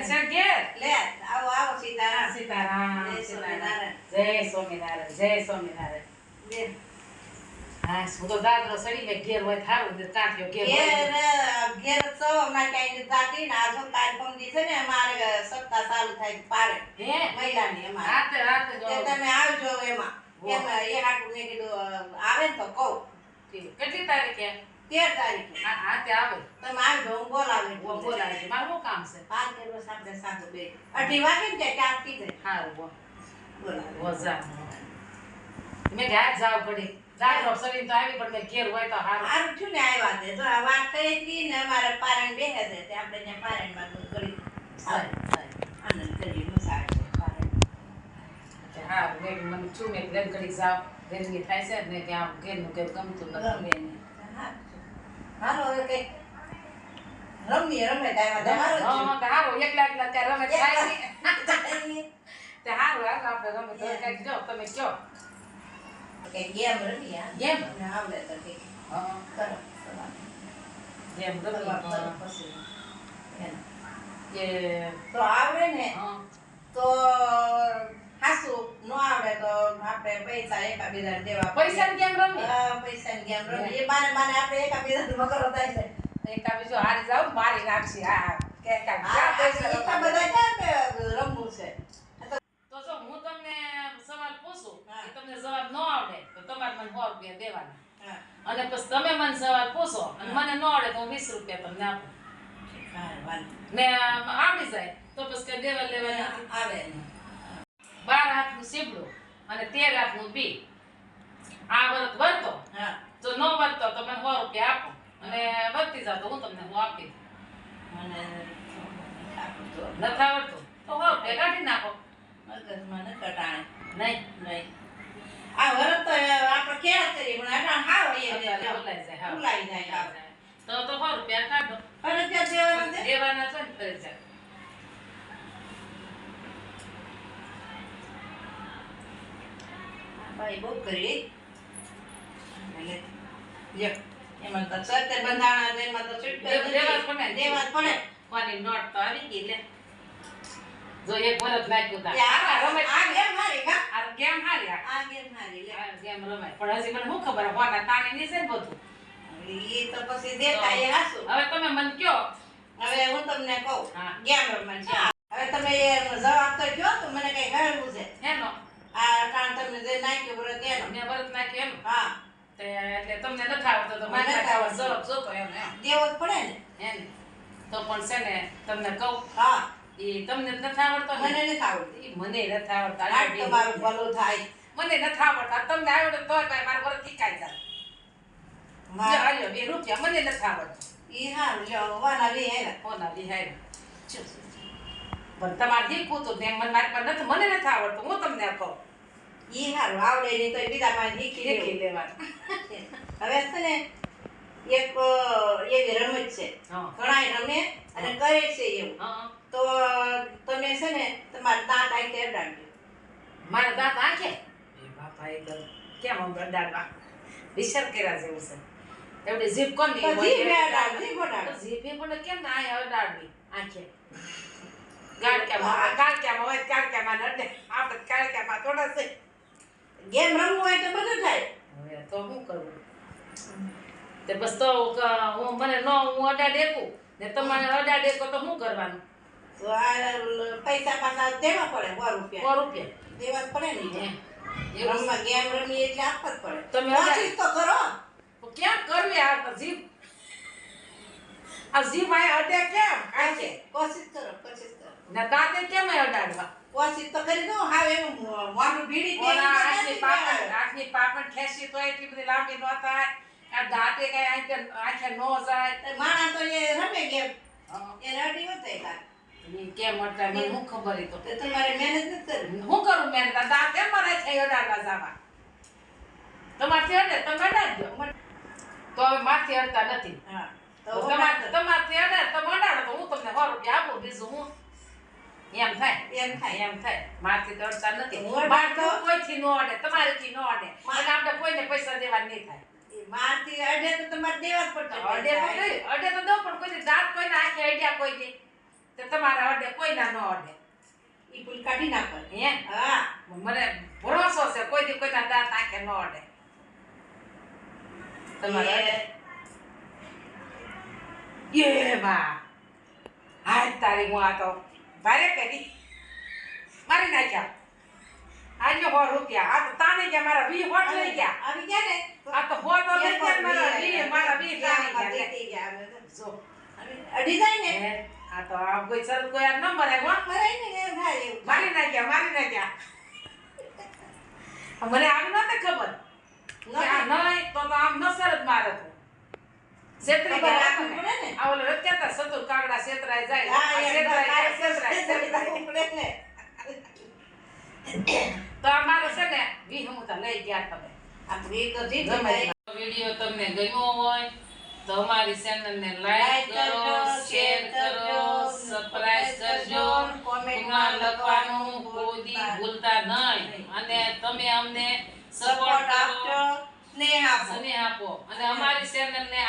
છે ઘેર લે આવો આવો સીતારામ સીતારામ જય સ્વામિનારાયણ. જય સ્વામિનારાયણ જય સ્વામિનારાયણ હા હું તો દાદરો સડી ઘેર હોય થારું ને કાંઠ્યો ઘેર ઘેર હોય હમણાં ક્યાંય જાતી ને આજો કાર્યક્રમ છે ને અમારે સપ્તાહ ચાલુ થાય પારે હે મહિલાની એમાં રાતે રાતે તમે આવજો એમાં એમ એ હાટું મેં કીધું આવે ને તો કહું કેટલી તારીખે તેર તારીખે. હા હા તે આવે. તમે આવજો હું બોલાવી હું બોલાવે છે મારું શું કામ છે? પાંચ કિલો આપણે સાથે બે. અઢી વાગે ને ત્યાં થી જાય. હારું બો બોલાવે વજા મેં ઘેર જાવ પડી. દાદરો સડી તો આવી પણ મેં ઘેર હોય તો હારું સારું થયું ને આવ્યા છે. આ વાત થઈ હતી ને અમારે પારણ બેસે છે તે આપણે ત્યાં પારણમાં કરી. સારું, સારું. આનંદ કરી મજા આવે. પારણ હા મેં મને છું મેં ઘડી જાવ. ગરમી થાય છે ને ત્યાં ઘેરનું ઘર ગમતું નથી. મેં. હા. હાલો હવે કંઈક રમીએ રમે ત્યાં તમારો તો હારું એકલા એકલા ત્યાં રમે થાય નહીં. જીવ. તે હારું હાલ આપણે રમે તો કંઈક જો તમે કયો ગેમ રમીએ. ગેમ? આવડે તો કરો તો પછી. તો આવડે ને તો આપણે પૈસા એકાબીજાને દેવા પૈસા ને કેમ રમી હા, પૈસાની કેમ રમી એ બાને બાને આપણે એકાબીજાને મગરો થાય છે. એકા બીજો હારી જાવ મારી નાખશી હા કે કા પૈસા બધા કેમ રમવું છે? તો જો હું તમને સવાલ પૂછું કે તમને જવાબ ન આવડે તો તમારે મને સો રૂપિયા દેવાના. અને પછી તમે મને સવાલ પૂછો અને મને ન આવડે તો હું વીસ રૂપિયા તમને આપું. ને આવડી જાય તો પછી દેવા લેવા આવે. બાર બાર હાથનું સીબડું. અને તેર હાથનું બી આ વ્રત વર્તો હા. જો ન વર્તો તો મને સો રૂપિયા આપો અને વધતી જાતો હું તમને હું આપી દઉં. મને નથી આવડતું તો સો રૂપિયા કાઢી નાખો મગજમાં ન કટાણે. નહીં નહીં. આ વરસ આપણે ક્યાં કરીએ પણ અટાણ હાવ જાય. ભૂલાઈ જાય તો તો સો રૂપિયા કાઢો ફરજિયાત દેવાના? દેવાના છે ને ફરજિયાત. ભાઈ બહુ કરી એટલે લ્યો. એમાં તો સત્તર બંધાણા છે, એમાં તો છૂટકો દેવા પડે દેવા પડે. કોની નોટ તો આવી ગઈ લે જો એક વરસ નાખ્યું તા. આ- આ રમે આ ગેમ હારી કા? આ ગેમ હારી આ. આ ગેમ હારી લે. આ ગેમ રમાય પણ હજી મને શું ખબર હોના તાણી ની છે બધું એ તો પછી દેતા એ હાસું. હવે તમે મને કયો હવે હું તમને કહું. ગેમ રમવાની છે હવે તમે એ જવાબ તો કહો તો મને કઈ ગયું છે એનો આ તમને જે નાખ્યું બરોબર એનો. મેં વરસ નાખ્યું એમ હા. તે એટલે તમને નથી આવડતો તો મને નથી આવડતો. નથી જોતો એમ દેવો જ પડે ને. એમ. તો પણ છે ને તમને કહું. હા. ઈ તમને નથી આવડતો મને નથી આવડતી. મને નથી આવડતા. તમારું ભલું થાય. મને નથી આવડતા. તમને આવડે તો ભાઈ મારું વરસ ટીકાઈ જાય. જો મારે હાલ્યો, બે રૂપિયા મને નથી આવડતું. એ હારું લ્યો વાના લી હે કોના લિહાય પણ તમારે દીકું તો મને મારી પાસે નથી મને નથી આવડતું હું તમને કહું. ઈ હારું આવડે નહીં તો બીજા માં શીખી શીખી લેવાનું. હવે છે ને એક એવી રમત છે. હા. ઘણાય રમે અને કરે છે એવું. હા તો તમે છે ને તમારા દાંત આઈ અડાડજો. મારા દાંત આંખે? બાપા એ તો કેમ આમ અડાડવા? વિચાર કર્યા જેવું છે. એવડે જીભ કોની નહીં જીભે અડાડ, જીભ અડાડ. જીભે પણ કેમ ના આય અડાડવી? આંખે. ગાળ કેમ હોય ગાળ કેમ અડે. આપણે ગાળ કેમ છે. ગેમ રમવું હોય તો બધું થાય. હવે તો શું કરવું તે બસ તો હું મને ન હું અડા દેખું. ને તમારે અડા દેખો તો શું કરવાનું? તો આ પૈસા પાછા દેવા પડે સો રૂપિયા. સો રૂપિયા. દેવા પડે ને રમવા ગેમ રમીએ એટલે આપવા જ પડે. તમે કોશિશ તો કરો. તો કેમ કરવી આ જીભ? આ જીભ આ અડે કેમ? આંખે કોશિશ કરો કોશિશ કરો. ને દાંતે કેમ અડાડવા? કોશિશ તો કરી દો હા એવું મારું મોઢું ભીડી દે ઓલા એટલે આંખની ક્યાંથી પાપડ પાપડ ખેંચી તો એટલી બધી લાંબી ન થાય. આ દાંતે કઈ આંખે આંખે ન જાય. તો માણસ તો એ રમે ગેમ એ રડી હોતે કા કેમ મળતા મને હું ખબર તો. તો તમારે મહેનત નથી કરી હું કરું મહેનત? દાંત મારે થઈ અડાડવા જવા તમારથી અડે તમે અડાડજો તો હવે મારથી અડતા નથી. હા. તો તમારે હું તમાર ના તમારથી અડે તમે અડાડો તો હું તમને સો રૂપિયા આપું બીજું હું એમ થાય. એમ થાય. એમ થાય. મારથી દોડતા નથી. માર તો કોઈથી નો અડે તમારેથી નો અડે. એટલે આપણે કોઈને પૈસા દેવા નહીં થાય. મારથી અડે તો તમારે દેવા જ પડશે અડે તો અડે તો દઉં પણ કોઈ દાંત કોઈને આંખે અડ્યા કોઈ દે તો તમારા અડે કોઈના ન અડે. ઈ પુલ કાઢી નાખો હે? હા. મને ભરોસો છે કોઈ દી કોઈના દાંત આંખે ન અડે. તમારે એ બા. હાય તારી હું આ તો ભારે કરી મારી નાખ્યા આજે હો રૂપિયા આ તો તાને ગયા મારા વી હોટ લઈ ગયા. આવી ગયા ને? આ તો હો તો લઈ ગયા મારા વી મારા વી તાને ગયા. જો. અડી જાય ને? આ તો આ કોઈ સર કોઈ આ નંબર હે હો. મરાય ને એવું. મારી નાખ્યા મારી નાખ્યા મને આમ નહોતી ખબર. નહીં તો તો આમ ન સરત મારે તો. છેતરી ગયા. આ ઓલો રચ્યા તા સતુર કાગડા છેતરાઈ જાય. છેતરાય, છેતરાય. ઉપડે ને. તો આ છે ને વી હું તો લઈ ગયા તમે. આપણે તો. વીડિયો તમને ગમ્યો હોય તો અમારી ચેનલને લાઈક લાઈક કરો શેર કરો સબસ્ક્રાઇબ કરજો. કોમેન્ટમાં લખવાનું કોઈ ભૂલતા નહીં. અને તમે અમને સપોર્ટ આપજો આપો સ્નેહ આપો. સ્નેહ આપો. અને અમારી ચેનલને